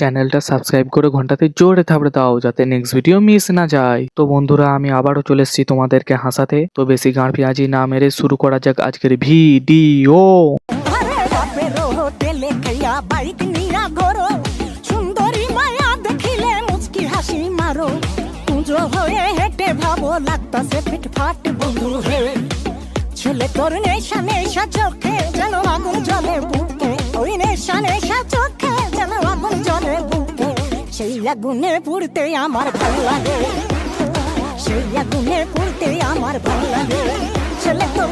চ্যানেলটা সাবস্ক্রাইব করে ঘন্টাতে জোরে থাপড়ে দাও যাতে নেক্সট ভিডিও মিস না যায়। তো বন্ধুরা, আমি আবারও চলে এসেছি তোমাদেরকে হাসাতে। তো বেশি গাঁড় পেঁয়াজি না মেরে শুরু করা যাক আজকের ভিডিও ছেলে তোর নেশা নেশা চোখে যেন আগুন জলে বুকে। ওই নেশা নেশা চোখে সেই আমার ভালো লাগে সেই আমার ভালো লাগে তোর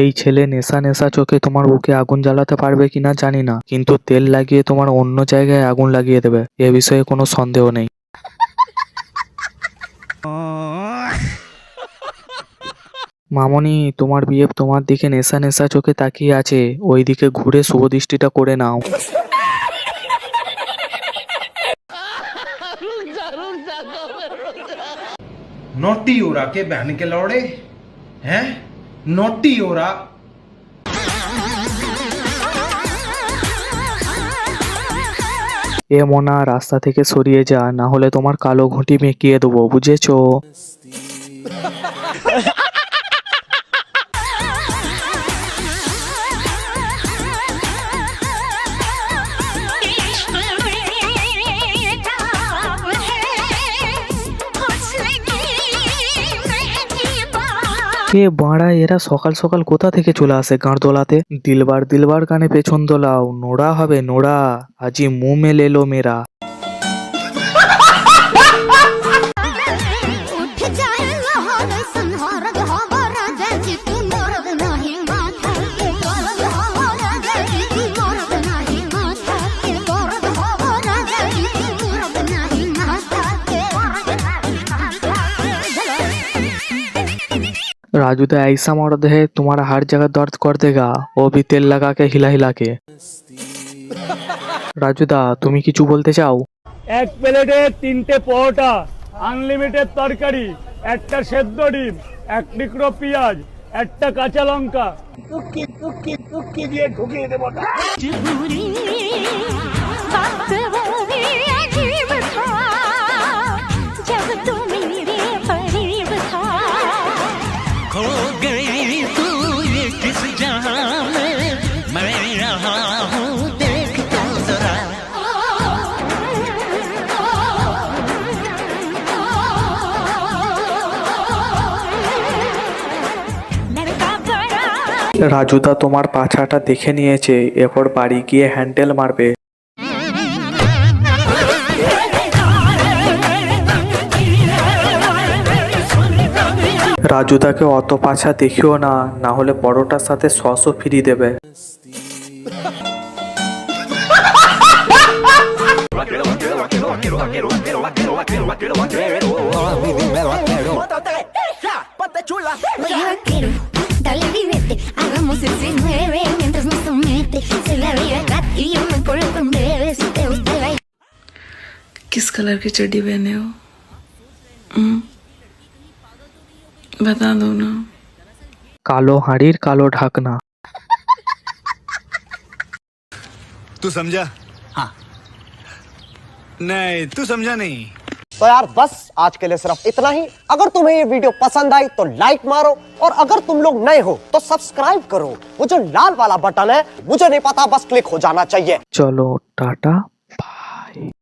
এই ছেলে নেশা নেশা চোখে তোমার বুকে আগুন জ্বালাতে পারবে কিনা জানি না, কিন্তু তেল লাগিয়ে তোমার অন্য জায়গায় আগুন লাগিয়ে দেবে, এ বিষয়ে কোনো সন্দেহ নেই। মামনি, তোমার বিয়ে তোমার দিকে নেশা নেশা চোখে তাকিয়ে আছে ওই দিকে ঘুরে শুভ দৃষ্টিটা করে নাও। नोटी हो रहा के बहन के लौड़े हैं नोटी हो रहा এ মোনা রাস্তা থেকে সরিয়ে যা না হলে তোমার কালো ঘুঁটি মেকিয়ে দেবো বুঝেছো কে বাড়া এরা সকাল সকাল কোথা থেকে চলে আসে গাঁড় দোলাতে দিলবার দিলবার কানে পেছন দোলাও, নোড়া হবে নোড়া, আজি মু মেলে মেরা। राजूदा ऐसा मर्द है तुम्हारा हर जगह दर्द कर देगा वो भी तेल लगा के हिला हिला के রাজুদা তুমি কিছু বলতে চাও এক প্লেটে তিনটে পরোটা আনলিমিটেড তরকারি একটা সেদ্ধ ডিম এক টুকরো পেঁয়াজ একটা কাঁচা লঙ্কা मजबूरी बात होगी अजीब রাজুদা তোমার পাছাটা দেখে নিয়েছে, এরপর বাড়ি গিয়ে হ্যান্ডেল মারবে। রাজুদাকে অত পাছা দেখিও না না হলে পরোটার সাথে সসও ফ্রি দেবে। किस कलर की चड्डी पहने हो? हम्म। बता दो ना। कालो हाड़ीर कालो ढाकना। तू समझा? हाँ। नहीं तू समझा नहीं। तो यार बस आज के लिए सिर्फ़ इतना ही। अगर तुम्हें ये वीडियो पसंद आई तो लाइक मारो और अगर तुम लोग नए हो तो सब्सक्राइब करो। वो जो लाल वाला बटन है मुझे नहीं पता बस क्लिक हो जाना चाहिए। चलो टाटा